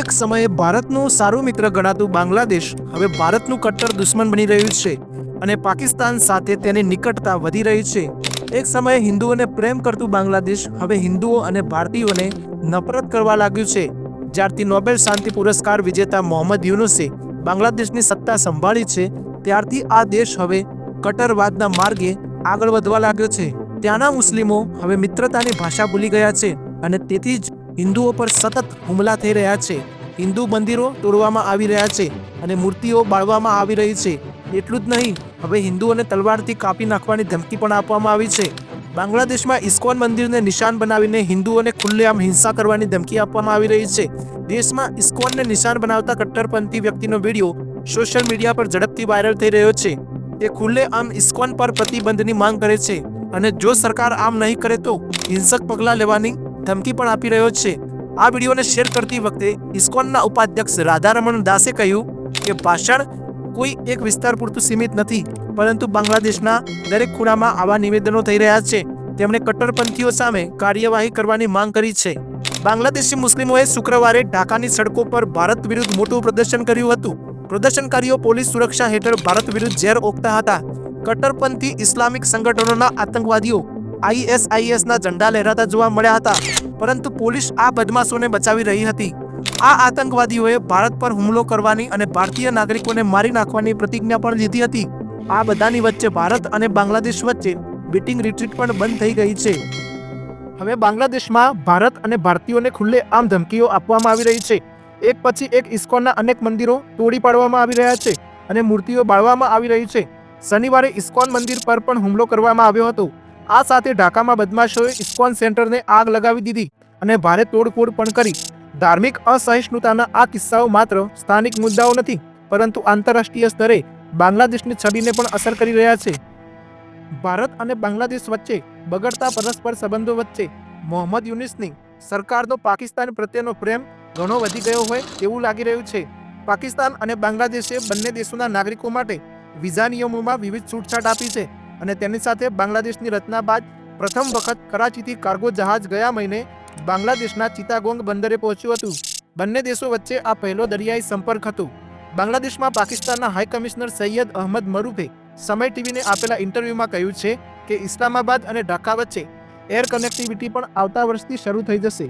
એક સમયે ભારતનું સારું મિત્ર ગણાતું બાંગ્લાદેશ હવે ભારતનું કટ્ટર દુશ્મન બની રહ્યું છે અને પાકિસ્તાન સાથે તેની નિકટતા વધી રહી છે. એક સમયે હિન્દુઓને પ્રેમ કરતું બાંગ્લાદેશ હવે હિન્દુઓ અને ભારતીયોને નફરત કરવા લાગ્યું છે. જ્યારથી નોબેલ શાંતિ પુરસ્કાર વિજેતા મોહમ્મદ યુનુસે બાંગ્લાદેશની સત્તા સંભાળી છે, ત્યારથી આ દેશ હવે કટ્ટરવાદના માર્ગે આગળ વધવા લાગ્યો છે. ત્યાંના મુસ્લિમો હવે મિત્રતાની ભાષા ભૂલી ગયા છે અને તેથી જ હિન્દુઓ પર સતત હુમલા થઈ રહ્યા છે. હિન્દુ મંદિરો તોડવામાં આવી રહ્યા છે અને મૂર્તિઓ બાળવામાં આવી રહી છે. એટલું જ નહીં, હવે હિન્દુઓને તલવારથી કાપી નાખવાની ધમકી પણ આપવામાં આવી છે. બાંગ્લાદેશમાં ઇસ્કોન મંદિરને નિશાન બનાવીને હિન્દુઓને ખુલ્લેઆમ હિંસા કરવાની ધમકી આપવામાં આવી રહી છે. દેશમાં ઇસ્કોનને નિશાન બનાવતા કટ્ટરપંથી વ્યક્તિનો વીડિયો સોશિયલ મીડિયા પર ઝડપથી વાયરલ થઈ રહ્યો છે. તે ખુલ્લેઆમ ઇસ્કોન પર પ્રતિબંધની માંગ કરે છે અને જો સરકાર આમ નહીં કરે તો હિંસક પગલાં લેવાની ધમકી પણ આપી રહ્યો છે. આ વિડીયોને શેર કરતી વખતે ઇસ્કોનના ઉપાધ્યક્ષ રાધારમણ દાસે કહ્યું કે ભાષણ કોઈ એક વિસ્તાર પૂરતું સીમિત નથી, પરંતુ બાંગ્લાદેશના દરેક ખૂણામાં આવા નિવેદનો થઈ રહ્યા છે. તેમણે કટ્ટરપંથીઓ સામે કાર્યવાહી કરવાની માંગ કરી છે. બાંગ્લાદેશી મુસ્લિમોએ શુક્રવારે ઢાકાની સડકો પર ભારત વિરુદ્ધ મોટું પ્રદર્શન કર્યું હતું. પ્રદર્શનકારીઓ પોલીસ સુરક્ષા હેઠળ ભારત વિરુદ્ધ ઝેર ઓકતા હતા. કટ્ટરપંથી ઇસ્લામિક સંગઠનોના આતંકવાદીઓ આઈએસઆઈએસના ઝંડા લહેરાતા જોવા મળ્યા હતા. પરંતુ પોલીસ આ બદમાશોને બચાવી રહી હતી. આ આતંકવાદીઓએ ભારત પર હુમલો કરવાની અને ભારતીય નાગરિકોને મારી નાખવાની પ્રતિજ્ઞા પણ લીધી હતી. આ બધાની વચ્ચે ભારત અને બાંગ્લાદેશ વચ્ચે બીટિંગ રિટ્રીટ પણ બંધ થઈ ગઈ છે. હવે બાંગ્લાદેશમાં ભારત અને ભારતીયોને ખુલ્લે આમ ધમકીઓ આપવામાં આવી રહી છે. એક પછી એક ઇસ્કોનના અનેક મંદિરો તોડી પાડવામાં આવી રહ્યા છે અને મૂર્તિઓ બાળવામાં આવી રહી છે. શનિવારે ઇસ્કોન મંદિર પર પણ હુમલો કરવામાં આવ્યો હતો. આ સાથે ઢાકામાં બદમાશોએ ઇસ્કોન સેન્ટરને આગ લગાવી દીધી અને ભારે તોડફોડ પણ કરી. ધાર્મિક અસહિષ્ણુતાના આ કિસ્સાઓ માત્ર સ્થાનિક મુદ્દાઓ નથી, પરંતુ આંતરરાષ્ટ્રીય સ્તરે બાંગ્લાદેશની છબીને પણ અસર કરી રહ્યા છે. ભારત અને બાંગ્લાદેશ વચ્ચે બગડતા પરસ્પર સંબંધો વચ્ચે મોહમ્મદ યુનિસની સરકારનો પાકિસ્તાન પ્રત્યેનો પ્રેમ ઘણો વધી ગયો હોય તેવું લાગી રહ્યું છે. પાકિસ્તાન અને બાંગ્લાદેશે બંને દેશોના નાગરિકો માટે વિઝા નિયમોમાં વિવિધ છૂટછાટ આપી છે. અને તેની સાથે બાંગ્લાદેશની રચના બાદ પ્રથમ વખત કરાચીથી કાર્ગો જહાજ ગયા મહિને બાંગ્લાદેશના ચિતાગોંગ બંદરે પહોંચ્યું હતું. બંને દેશો વચ્ચે આ પહેલો દરિયાઈ સંપર્ક હતો. બાંગ્લાદેશમાં પાકિસ્તાનના હાઈ કમિશનર સૈયદ અહમદ મરૂફે સમય ટીવીને આપેલા ઇન્ટરવ્યૂમાં કહ્યું છે કે ઇસ્લામાબાદ અને ઢાકા વચ્ચે એર કનેક્ટિવિટી પણ આવતા વર્ષથી શરૂ થઈ જશે.